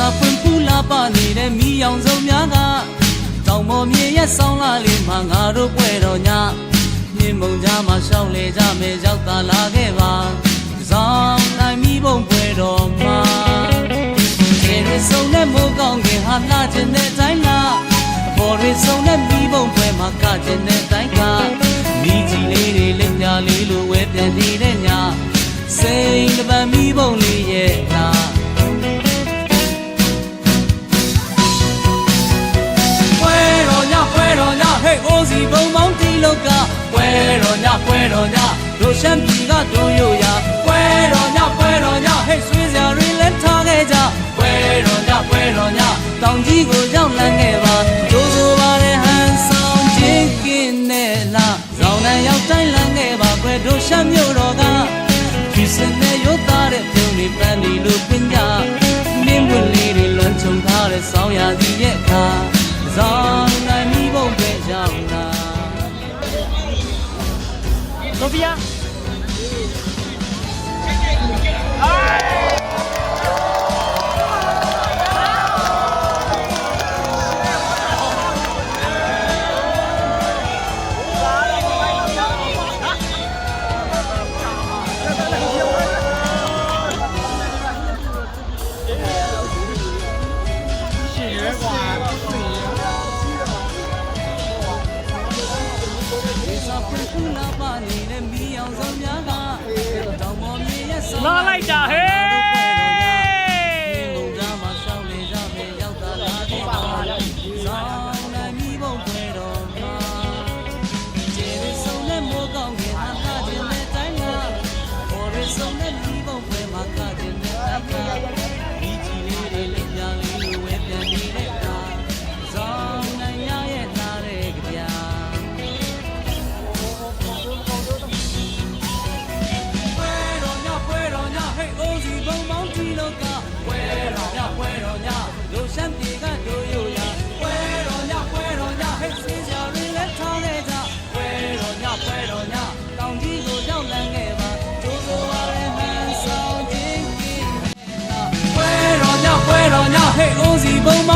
စာဖွင့်ဖူးလာပါနေတဲ့မိအောင်စုံများကတောင်ပေါ်မြေရဲ့ဆောင်းလာလေးမှာငါတို့ပွဲတော်ညမြင်မုံကြားမှာရှောင်းလေကြမယ်ရောက်တာလာခဲ့ပါဇောင်းနိုင်မိဘုံပွဲတော်မှာကျေရစုံနဲ့မိုးကောင်းခင်ဟာလာခြင်းတဲ့အတိုင်းလားအပေါ်ရစုံနဲ့မိဘုံပွဲမှာကခြင်းတဲ့အတိုင်းကမိကြီးလေးတွေလက်ပြလေးလိုဝဲပြန်နေတဲ့ညစိန်တစ်ပံမိဘုံလေး အိုးစီဘုံမောင်းတီလောက်ကပွဲတော်ညပွဲတော်ညတို့ရှမ်းပြည်ကတို့ရိုရပွဲတော်ညပွဲတော်ညဟဲ့ဆွေးစရာတွေလည်းထားခဲ့ကြပွဲတော်ညပွဲတော်ညတောင်ကြီးကိုရောက်လန်းခဲ့ပါဒိုးဆိုပါတဲ့ဟန်ဆောင်ချင်းကင်းနဲ့လားဇောင်းနဲ့ရောက်တိုင်းလန်းခဲ့ပါကွယ်တို့ရှမ်းမြို့တော်ကဒီစနေရုပ်သားတဲ့ပြုံးလေးပန်းလီလိုပင်ကြနင်းပွင့်လေးတွေလွန်ချုံထားတဲ့ဆောင်းရာသီရဲ့အခါဇော ဆိုဖီ လာပါနေတဲ့မိအောင်စုံများကတောင်ပေါ်မြေရဲ့ဆောင်းလာလိုက်တာဟေး